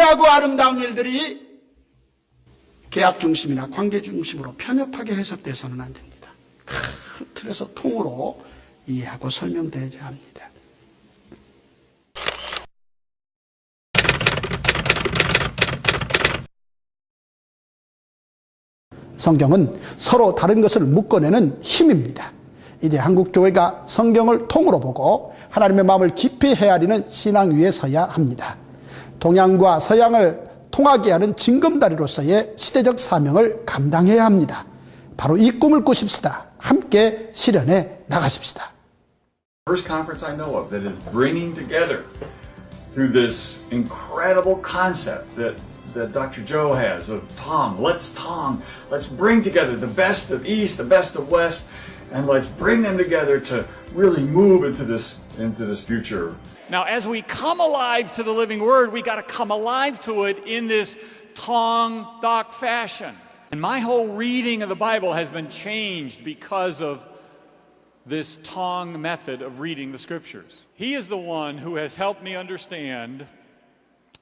귀하고 아름다운 일들이 계약 중심이나 관계 중심으로 편협하게 해석돼서는 안 됩니다. 큰 틀에서 통으로 이해하고 설명되어야 합니다. 성경은 서로 다른 것을 묶어내는 힘입니다. 이제 한국 교회가 성경을 통으로 보고 하나님의 마음을 깊이 헤아리는 신앙 위에 서야 합니다. 동양과 서양을 통하게 하는 징검다리로서의 시대적 사명을 감당해야 합니다. 바로 이 꿈을 꾸십시다. 함께 실현해 나가십시다. First conference I know of that is bringing together through this incredible concept that, that Dr. Joe has of Tong. Let's Tong. Let's bring together the best of East, the best of West, and let's bring them together to really move into this into this future. Now, as we come alive to the living word, we got to come alive to it in this Tong Doc fashion. And my whole reading of the Bible has been changed because of this Tong method of reading the scriptures. He is the one who has helped me understand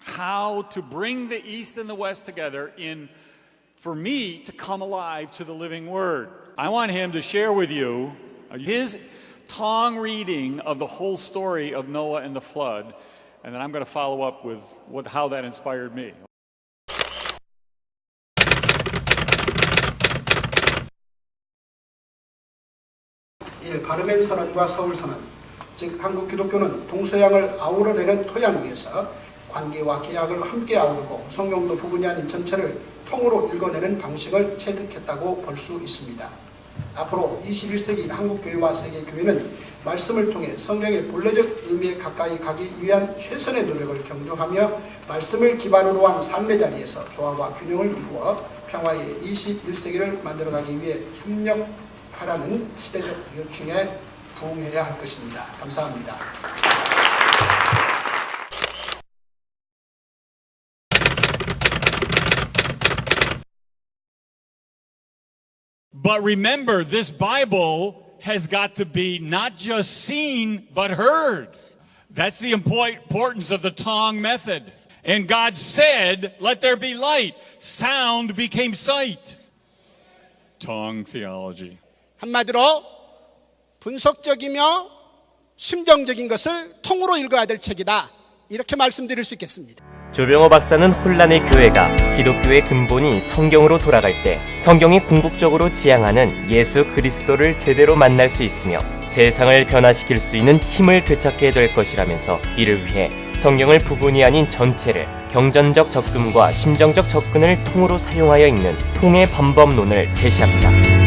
how to bring the East and the West together in for me to come alive to the living word. I want him to share with you his Tong reading of the whole story of Noah and the flood, and then I'm going to follow up with what, how that inspired me. 일 바르멘 선언과 통으로 읽어내는 방식을 체득했다고 볼 수 있습니다. 앞으로 21세기 한국 교회와 세계 교회는 말씀을 통해 성경의 본래적 의미에 가까이 가기 위한 최선의 노력을 경주하며 말씀을 기반으로 한 삶의 자리에서 조화와 균형을 이루어 평화의 21세기를 만들어가기 위해 협력하라는 시대적 요청에 부응해야 할 것입니다. 감사합니다. But remember, this Bible has got to be not just seen, but heard. That's the import- importance of the Tong method. And God said, Let there be light. Sound became sight. Tong theology. 한마디로 분석적이며 심정적인 것을 통으로 읽어야 될 책이다. 이렇게 말씀드릴 수 있겠습니다. 조병호 박사는 혼란의 교회가 기독교의 근본이 성경으로 돌아갈 때 성경이 궁극적으로 지향하는 예수 그리스도를 제대로 만날 수 있으며 세상을 변화시킬 수 있는 힘을 되찾게 될 것이라면서 이를 위해 성경을 부분이 아닌 전체를 경전적 접근과 심정적 접근을 통으로 사용하여 읽는 통의 반법론을 제시합니다.